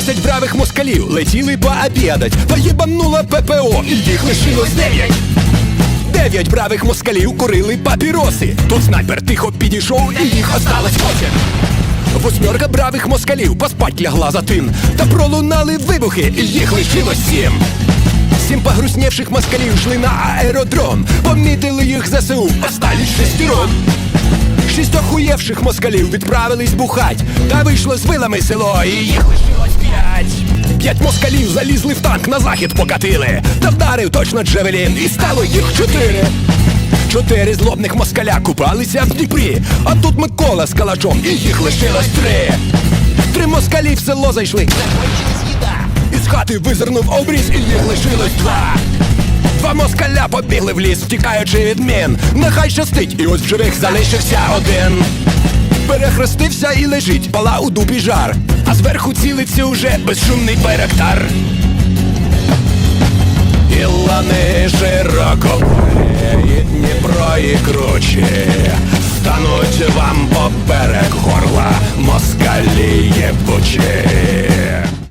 Десять бравих москалів летіли пообідать, та їбанула ППО, і їх лишилось дев'ять. Дев'ять бравих москалів курили папіроси. Тут снайпер тихо підійшов, і їх осталось восемь. Восьмерка бравих москалів поспать лягла за тин, та пролунали вибухи, і їх лишилось сім. Сім погруснівших москалів йшли на аеродром, помітили їх ЗСУ, остались шестером. Шість охуєвших москалів відправились бухать, та вийшло з вилами село, і їх лишилось п'ять. П'ять москалів залізли в танк на захід покатили, та вдарив точно Джевелін, і стало їх чотири. Чотири злобних москаля купалися в Дніпрі, а тут Микола з калачом, і їх лишилось три. Три москалі в село зайшли. Закончилась їда. Із хати визирнув обріз, і їх лишилось два немовля побігли в ліс, втікаючи від мін. Нехай щастить, і ось в живих залишився один. Перехрестився і лежить, пала у дубі жар, а зверху цілиться уже безшумний байрактар. Ілани лани широко і Дніпро і кручі стануть вам поперек горла москалі є єбучі.